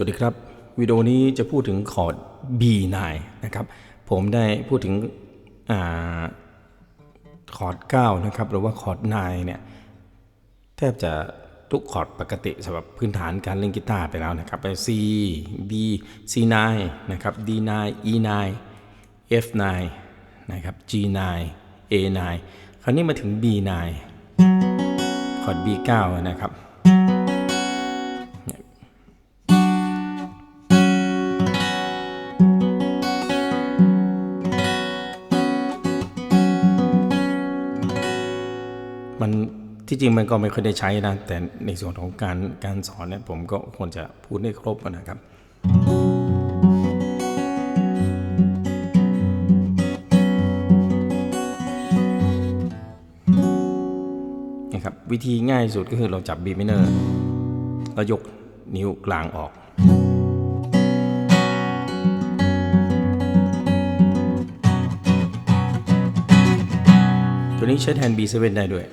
วัสดีครับ วิดีโอนี้จะพูดถึงคอร์ด B9 นะครับ ผมได้พูดถึงอคอร์ด9นะครับหรือว่าคอร์ด9เนี่ยแทบจะทุกคอร์ดปกติสำหรับพื้นฐานการเล่นกีตาร์ไปแล้วนะครับไป C B C9 นะครับ D9 E9 F9 นะครับ G9 A9 คราวนี้มาถึง B9 คอร์ด B9 นะครับ ที่จริงมันก็ไม่ค่อยได้ใช้นะ แต่ในส่วนของการการสอนเนี่ยผมก็ควรจะพูดให้ครบนะครับ นะครับ วิธีง่ายสุดก็คือเราจับ B minor แล้วยกนิ้วกลางออกตัวนี้ใช้แทน B7 ได้ด้วย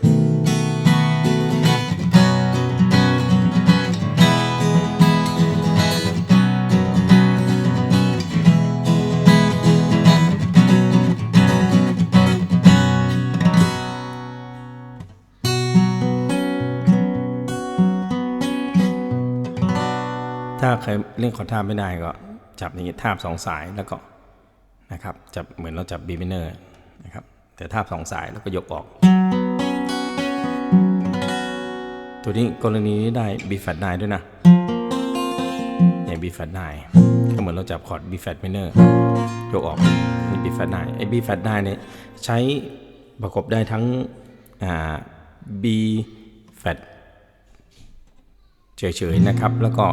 ใครเล่นคอร์ดทาบไม่ได้ก็จับอย่างนี้ทาบสองสายแล้วก็นะครับจับเหมือนเราจับ B minor นะครับแต่ทาบสองสายแล้วก็ยกออก ตัวนี้กรณีนี้ได้ B flat 9ด้วยนะเนี่ย B flat 9ก็เหมือนเราจับคอร์ด B flat minor ยกออกนี่ B flat 9ไอ้ B flat 9เนี่ยใช้ประกบได้ทั้งอ่า B flat เฉยๆนะครับ แล้วก็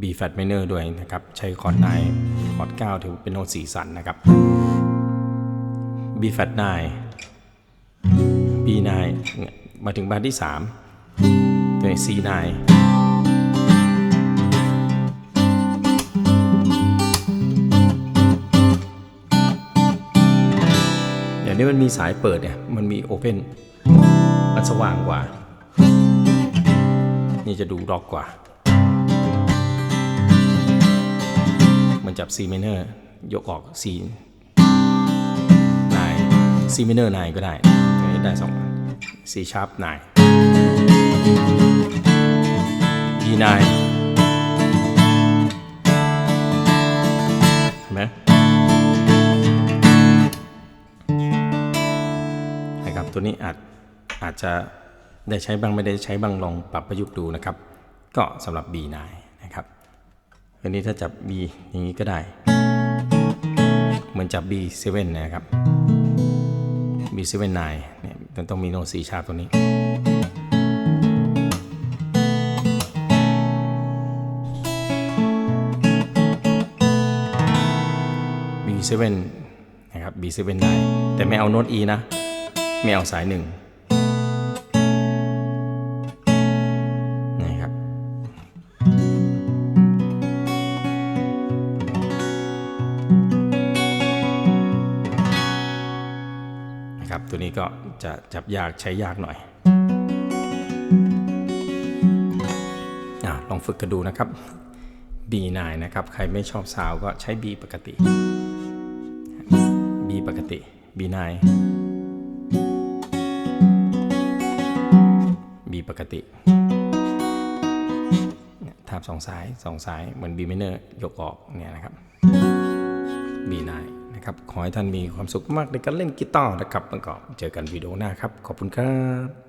B flat minor ด้วยนะครับ ใช้คอร์ด9คอร์ด9ถือเป็นโน้ตสีสันนะครับ B flat 9 B9 เนี่ยมาถึงบานที่ 3 ตัว C9 อย่างนี้มันมีสายเปิดเนี่ย มันมีโอเพนมันสว่างกว่า นี่จะดูร็อกกว่า จับ C minor ยกออก C 9 C minor 9 ก็ได้อันนี้ได้สอง C sharp 9 D9 เห็นไหมนะครับตัวนี้อาจอาจจะได้ใช้บ้างไม่ได้ใช้บ้างลองปรับประยุกต์ดูนะครับ ก็สำหรับ B9 นะครับ อันนี้ถ้าจับ B อย่างนี้ก็ได้ เหมือนจับ B7 นะครับ B7 9เนี่ยมันต้องมีโน้ตสีชาร์ปตัวนี้ B7 นะครับ B7 ได้แต่ไม่เอาโน้ต E นะ ไม่เอาสายหนึ่ง ตัวนี้ก็จะจับยากใช้ยากหน่อยอลองฝึกกันดูนะครับ B9 นะครับ ใครไม่ชอบซาวก็ใช้ B ปกติ B ปกติ B9 B ปกติเนี่ยทาบสองสายสองสายเหมือน B minor ยกออกเนี่ยนะครับ นะครับ ขอให้ท่านมีความสุขมากในการเล่นกีตาร์นะครับแล้วก็เจอกันวิดีโอหน้าครับ ขอบคุณครับ